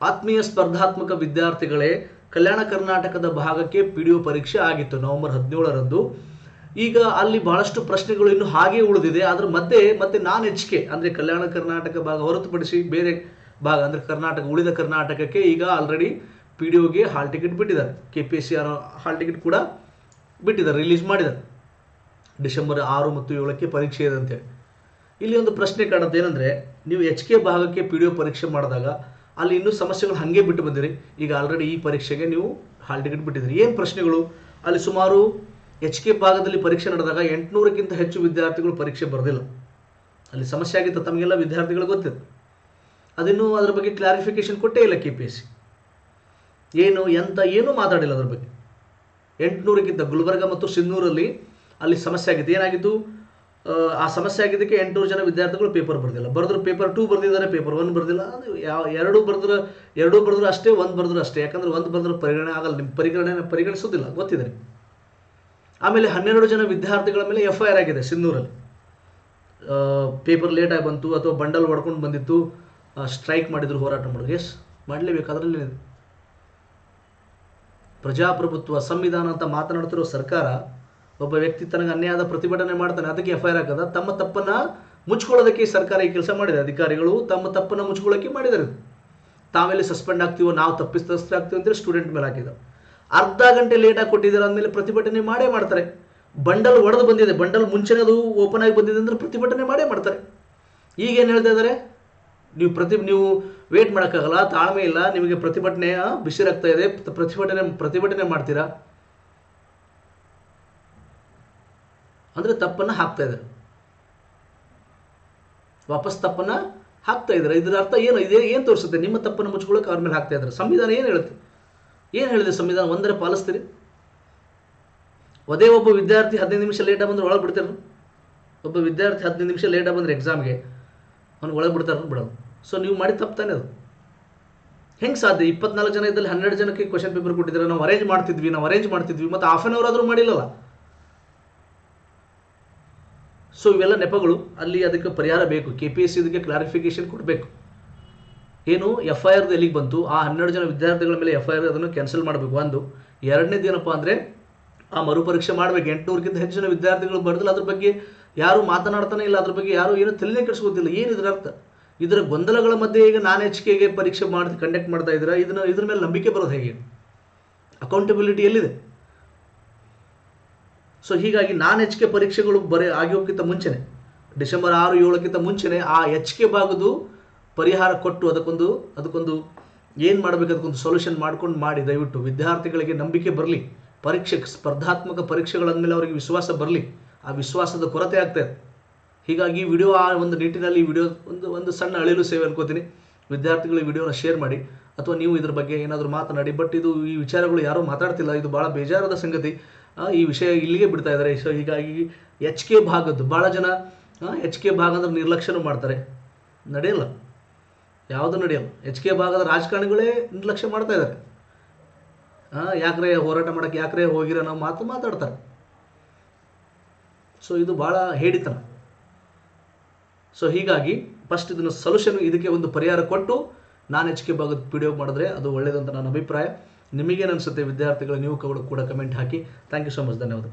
ಆತ್ಮೀಯ ಸ್ಪರ್ಧಾತ್ಮಕ ವಿದ್ಯಾರ್ಥಿಗಳೇ, ಕಲ್ಯಾಣ ಕರ್ನಾಟಕದ ಭಾಗಕ್ಕೆ ಪಿ ಡಿ ಒ ಪರೀಕ್ಷೆ ಆಗಿತ್ತು ನವೆಂಬರ್ ಹದಿನೇಳರಂದು. ಈಗ ಅಲ್ಲಿ ಬಹಳಷ್ಟು ಪ್ರಶ್ನೆಗಳು ಇನ್ನು ಹಾಗೆ ಉಳಿದಿದೆ ಅದರ ಮಧ್ಯೆ ಮತ್ತೆ ನಾನ್ ಎಚ್ ಕೆ, ಅಂದರೆ ಕಲ್ಯಾಣ ಕರ್ನಾಟಕ ಭಾಗ ಹೊರತುಪಡಿಸಿ ಬೇರೆ ಭಾಗ, ಅಂದರೆ ಕರ್ನಾಟಕ, ಉಳಿದ ಕರ್ನಾಟಕಕ್ಕೆ ಈಗ ಆಲ್ರೆಡಿ ಪಿ ಡಿ ಒಗೆ ಹಾಲ್ ಟಿಕೆಟ್ ಬಿಟ್ಟಿದ್ದಾರೆ. K P S C R hall ticket ಕೂಡ ಬಿಟ್ಟಿದ್ದಾರೆ ರಿಲೀಸ್ ಮಾಡಿದ್ದಾರೆ. ಡಿಸೆಂಬರ್ ಆರು ಮತ್ತು ಏಳಕ್ಕೆ ಪರೀಕ್ಷೆ ಇದೆ ಅಂತೇಳಿ ಇಲ್ಲಿ ಒಂದು ಪ್ರಶ್ನೆ ಕಾಣುತ್ತೆ, ಏನಂದರೆ, ನೀವು ಎಚ್ ಕೆ ಭಾಗಕ್ಕೆ ಪಿ ಡಿ ಒ ಪರೀಕ್ಷೆ ಮಾಡಿದಾಗ ಅಲ್ಲಿ ಇನ್ನೂ ಸಮಸ್ಯೆಗಳು ಹಾಗೆ ಬಿಟ್ಟು ಬಂದಿರಿ ಈಗ ಆಲ್ರೆಡಿ ಈ ಪರೀಕ್ಷೆಗೆ ನೀವು ಹಾಲ್ ಟಿಕೆಟ್ ಬಿಟ್ಟಿದ್ದೀರಿ. ಏನು ಪ್ರಶ್ನೆಗಳು? ಅಲ್ಲಿ ಸುಮಾರು ಎಚ್ ಕೆ ಭಾಗದಲ್ಲಿ ಪರೀಕ್ಷೆ ನಡೆದಾಗ ಎಂಟುನೂರಕ್ಕಿಂತ ಹೆಚ್ಚು ವಿದ್ಯಾರ್ಥಿಗಳು ಪರೀಕ್ಷೆ ಬರೆದಿಲ್ಲ. ಅಲ್ಲಿ ಸಮಸ್ಯೆ ಆಗಿತ್ತು, ತಮಗೆಲ್ಲ ವಿದ್ಯಾರ್ಥಿಗಳು ಗೊತ್ತಿತ್ತು. ಅದಿನ್ನೂ ಅದರ ಬಗ್ಗೆ ಕ್ಲಾರಿಫಿಕೇಶನ್ ಕೊಟ್ಟೇ ಇಲ್ಲ ಕೆ ಪಿ ಎಸ್ ಸಿ ಏನು, ಎಂತ, ಏನೂ ಮಾತಾಡಿಲ್ಲ ಅದ್ರ ಬಗ್ಗೆ. ಎಂಟುನೂರಕ್ಕಿಂತ ಗುಲ್ಬರ್ಗ ಮತ್ತು ಸಿನ್ನೂರಲ್ಲಿ ಅಲ್ಲಿ ಸಮಸ್ಯೆ ಆಗಿತ್ತು. ಏನಾಗಿತ್ತು? ಆ, ಸಮಸ್ಯೆ ಆಗಿದ್ದಕ್ಕೆ ಎಂಟುನೂರು ಜನ ವಿದ್ಯಾರ್ಥಿಗಳು ಪೇಪರ್ ಬರೆದಿಲ್ಲ. ಬರೆದ್ರು ಪೇಪರ್ ಟೂ ಬರೆದಿದ್ದಾರೆ ಪೇಪರ್ ಒನ್ ಬರೆದಿಲ್ಲ. ಅದು ಯಾವ ಎರಡು ಬರೆದ್ರೆ ಎರಡು ಬರೆದ್ರು ಅಷ್ಟೇ ಒಂದು ಬರೆದ್ರು ಅಷ್ಟೇ. ಯಾಕಂದ್ರೆ ಒಂದು ಬರೆದ್ರೆ ಪರಿಗಣನೆ ಆಗಲ್ಲ ನಿಮ್ಮ ಪರಿಗಣನೆ ಪರಿಗಣಿಸೋದಿಲ್ಲ ಗೊತ್ತಿದೆ ಆಮೇಲೆ ಹನ್ನೆರಡು ಜನ ವಿದ್ಯಾರ್ಥಿಗಳ ಮೇಲೆ ಎಫ್ ಐ ಆಗಿದೆ ಸಿಂಧೂರಲ್ಲಿ ಪೇಪರ್ ಲೇಟಾಗಿ ಬಂತು ಅಥವಾ ಬಂಡಲ್ ಹೊಡ್ಕೊಂಡು ಬಂದಿತ್ತು. ಸ್ಟ್ರೈಕ್ ಮಾಡಿದ್ರು ಹೋರಾಟ ಮಾಡಿದ್ರು ಎಸ್ ಮಾಡಲೇಬೇಕು ಅದರಲ್ಲಿ ಪ್ರಜಾಪ್ರಭುತ್ವ ಸಂವಿಧಾನ ಅಂತ ಮಾತನಾಡ್ತಿರೋ ಸರ್ಕಾರ ಒಬ್ಬ ವ್ಯಕ್ತಿ ತನಗೆ ಅನ್ಯಾಯದ ಪ್ರತಿಭಟನೆ ಮಾಡ್ತಾನೆ ಅದಕ್ಕೆ ಎಫ್ ಐ ಆರ್ ಹಾಕದ. ತಮ್ಮ ತಪ್ಪನ್ನ ಮುಚ್ಕೊಳ್ಳೋದಕ್ಕೆ ಸರ್ಕಾರ ಈ ಕೆಲಸ ಮಾಡಿದೆ. ಅಧಿಕಾರಿಗಳು ತಮ್ಮ ತಪ್ಪನ್ನ ಮುಚ್ಕೊಳ್ಳೋಕೆ ಮಾಡಿದ್ದಾರೆ ತಾವೆಲ್ಲಿ ಸಸ್ಪೆಂಡ್ ಆಗ್ತೀವೋ ನಾವು ತಪ್ಪಿಸ್ತಸ್ತ್ರ ಆಗ್ತೀವಿ ಅಂದರೆ ಸ್ಟೂಡೆಂಟ್ ಮೇಲೆ ಹಾಕಿದ. ಅರ್ಧ ಗಂಟೆ ಲೇಟಾಗಿ ಕೊಟ್ಟಿದ್ದಾರೆ ಅಂದಮೇಲೆ ಪ್ರತಿಭಟನೆ ಮಾಡೇ ಮಾಡ್ತಾರೆ. ಬಂಡಲ್ ಒಡೆದು ಬಂದಿದೆ. ಬಂಡಲ್ ಮುಂಚೆನೇ ಅದು ಓಪನ್ ಆಗಿ ಬಂದಿದೆ ಅಂದ್ರೆ ಪ್ರತಿಭಟನೆ ಮಾಡೇ ಮಾಡ್ತಾರೆ. ಈಗ ಏನು ಹೇಳ್ತಾ ಇದ್ದಾರೆ? ನೀವು ಪ್ರತಿ ನೀವು ವೇಟ್ ಮಾಡೋಕ್ಕಾಗಲ್ಲ ತಾಳ್ಮೆ ಇಲ್ಲ ನಿಮಗೆ ಪ್ರತಿಭಟನೆ ಆ, ಬಿಸಿರಾಗ್ತಾ ಇದೆ. ಪ್ರ- ಪ್ರತಿಭಟನೆ ಪ್ರತಿಭಟನೆ ಮಾಡ್ತೀರಾ? ಅಂದರೆ ತಪ್ಪನ್ನು ಹಾಕ್ತಾ ಇದ್ದಾರೆ. ವಾಪಸ್ ತಪ್ಪನ್ನ ಹಾಕ್ತಾ ಇದ್ದಾರೆ. ಇದರ ಅರ್ಥ ಏನು? ಇದೇ ಏನು ತೋರಿಸುತ್ತೆ? ನಿಮ್ಮ ತಪ್ಪನ್ನು ಮುಚ್ಕೊಳ್ಳೋಕೆ ಅವ್ರ ಮೇಲೆ ಹಾಕ್ತಾ ಇದ್ದಾರೆ. ಸಂವಿಧಾನ ಏನು ಹೇಳುತ್ತೆ? ಏನು ಹೇಳಿದೆ ಸಂವಿಧಾನ? ಒಂದರ ಪಾಲಿಸ್ತೀರಿ. ಅದೇ ಒಬ್ಬ ವಿದ್ಯಾರ್ಥಿ ಹದಿನೈದು ನಿಮಿಷ ಲೇಟಾಗಿ ಬಂದರೆ ಒಳಗೆ ಬಿಡ್ತಾರೆ ಒಬ್ಬ ವಿದ್ಯಾರ್ಥಿ ಹದಿನೈದು ನಿಮಿಷ ಲೇಟಾಗಿ ಬಂದರೆ ಎಕ್ಸಾಮ್ಗೆ ಅವ್ನು ಒಳಗೆ ಬಿಡ್ತಾರೆ ಬಿಡೋದು. ಸೊ ನೀವು ಮಾಡಿ ತಪ್ಪು ತಾನೇ ಅದು. ಹೆಂಗೆ ಸಾಧ್ಯ? ಇಪ್ಪತ್ನಾಲ್ಕು ಜನ ಇದ್ದಲ್ಲಿ ಹನ್ನೆರಡು ಜನಕ್ಕೆ ಕ್ವಶನ್ ಪೇಪರ್ ಕೊಟ್ಟಿದ್ದಾರೆ? ನಾವು ಅರೇಂಜ್ ಮಾಡ್ತಿದ್ವಿ, ನಾವು ಅರೇಂಜ್ ಮಾಡ್ತಿದ್ವಿ. ಮತ್ತು ಹಾಫ್ ಆನ್ ಅವರ್ ಆದರೂ ಮಾಡಿಲ್ಲಲ್ಲ? ಸೊ ಇವೆಲ್ಲ ನೆಪಗಳು. ಅಲ್ಲಿ ಅದಕ್ಕೆ ಪರಿಹಾರ ಬೇಕು. K P S C clarification ಕೊಡಬೇಕು. ಏನು? ಎಫ್ ಐ ಆರ್ದು ಎಲ್ಲಿಗೆ ಬಂತು? ಆ ಹನ್ನೆರಡು ಜನ ವಿದ್ಯಾರ್ಥಿಗಳ ಮೇಲೆ ಎಫ್ ಐ ಆರ್ ಅದನ್ನು ಕ್ಯಾನ್ಸಲ್ ಮಾಡಬೇಕು. ಒಂದು. ಎರಡನೇದು ಏನಪ್ಪ ಅಂದರೆ, ಆ ಮರುಪರೀಕ್ಷೆ ಮಾಡಬೇಕು. ಎಂಟುನೂರಕ್ಕಿಂತ ಹೆಚ್ಚು ಜನ ವಿದ್ಯಾರ್ಥಿಗಳು ಬರೆದಿಲ್ಲ ಅದ್ರ ಬಗ್ಗೆ ಯಾರು ಮಾತನಾಡ್ತಾನೆ ಇಲ್ಲ, ಅದ್ರ ಬಗ್ಗೆ ಯಾರು ಏನು ತಲೆನೇ ಕೆಡಿಸ್ಕೋತಿಲ್ಲ. ಏನು ಇದರ ಅರ್ಥ? ಇದರ ಗೊಂದಲಗಳ ಮಧ್ಯೆ ಈಗ ನಾನು ಕೆಗೆ ಪರೀಕ್ಷೆ ಮಾಡಿ ಕಂಡಕ್ಟ್ ಮಾಡ್ತಾ ಇದ್ದೀರಾ? ಇದನ್ನ, ಇದ್ರ ಮೇಲೆ ನಂಬಿಕೆ ಬರೋದು ಹೇಗೆ? ಅಕೌಂಟಬಿಲಿಟಿ ಎಲ್ಲಿದೆ? ಸೊ ಹೀಗಾಗಿ ನಾನ್ ಎಚ್ ಕೆ ಪರೀಕ್ಷೆಗಳು ಬರೀ ಆಗೋಕ್ಕಿಂತ ಮುಂಚೆನೆ, ಡಿಸೆಂಬರ್ ಆರು ಏಳಕ್ಕಿಂತ ಮುಂಚೆನೆ ಆ ಎಚ್ ಕೆ ಭಾಗದ್ದು ಪರಿಹಾರ ಕೊಟ್ಟು ಅದಕ್ಕೊಂದು ಅದಕ್ಕೊಂದು ಏನು ಮಾಡಬೇಕು, ಅದಕ್ಕೊಂದು ಸೊಲ್ಯೂಷನ್ ಮಾಡ್ಕೊಂಡು ಮಾಡಿ. ದಯವಿಟ್ಟು ವಿದ್ಯಾರ್ಥಿಗಳಿಗೆ ನಂಬಿಕೆ ಬರಲಿ, ಪರೀಕ್ಷೆ, ಸ್ಪರ್ಧಾತ್ಮಕ ಪರೀಕ್ಷೆಗಳಾದಮೇಲೆ ಅವರಿಗೆ ವಿಶ್ವಾಸ ಬರಲಿ. ಆ ವಿಶ್ವಾಸದ ಕೊರತೆ ಆಗ್ತಾ ಇದೆ. ಹೀಗಾಗಿ ವಿಡಿಯೋ ಆ ಒಂದು ನಿಟ್ಟಿನಲ್ಲಿ ವಿಡಿಯೋ ಒಂದು ಒಂದು ಸಣ್ಣ ಅಳಿಲು ಸೇವೆ ಅನ್ಕೋತೀನಿ. ವಿದ್ಯಾರ್ಥಿಗಳು ವಿಡಿಯೋನ ಶೇರ್ ಮಾಡಿ. ಅಥವಾ ನೀವು ಇದ್ರ ಬಗ್ಗೆ ಏನಾದರೂ ಮಾತನಾಡಿ ಬಟ್ ಇದು ಈ ವಿಚಾರಗಳು ಯಾರೂ ಮಾತಾಡ್ತಿಲ್ಲ, ಇದು ಭಾಳ ಬೇಜಾರದ ಸಂಗತಿ. ಈ ವಿಷಯ ಇಲ್ಲಿಗೆ ಬಿಡ್ತಾ ಇದ್ದಾರೆ. ಸೊ ಹೀಗಾಗಿ ಎಚ್ ಕೆ ಭಾಗದ್ದು ಭಾಳ ಜನ ಎಚ್ ಕೆ ಭಾಗ ಅಂದ್ರೆ ನಿರ್ಲಕ್ಷ್ಯನೂ ಮಾಡ್ತಾರೆ. ನಡೆಯಲ್ಲ. ಯಾವುದು ನಡೆಯಲ್ಲ. ಎಚ್ ಕೆ ಭಾಗದ ರಾಜಕಾರಣಿಗಳೇ ನಿರ್ಲಕ್ಷ್ಯ ಮಾಡ್ತಾ ಇದ್ದಾರೆ. ಯಾಕ್ರೆ ಹೋರಾಟ ಮಾಡೋಕ್ಕೆ, ಯಾಕ್ರೆ ಹೋಗಿರೋ ನಾವು ಮಾತು ಮಾತಾಡ್ತಾರೆ. ಸೊ ಇದು ಭಾಳ ಹೇಡಿತನ. ಸೊ ಹೀಗಾಗಿ ಫಸ್ಟ್ ಇದನ್ನು ಸೊಲ್ಯೂಷನ್ ಇದಕ್ಕೆ ಒಂದು ಪರಿಹಾರ ಕೊಟ್ಟು ನಾನು ಎಚ್ ಕೆ ಭಾಗದ ಪಿ ಡಿ ಮಾಡಿದ್ರೆ ಅದು ಒಳ್ಳೆಯದಂತ ನನ್ನ ಅಭಿಪ್ರಾಯ. ನಿಮಗೇನು ಅನಿಸುತ್ತೆ ವಿದ್ಯಾರ್ಥಿಗಳು ನೀವು ಕೂಡ ಕಮೆಂಟ್ ಹಾಕಿ. ಥ್ಯಾಂಕ್ ಯು ಸೊ ಮಚ್ ಧನ್ಯವಾದ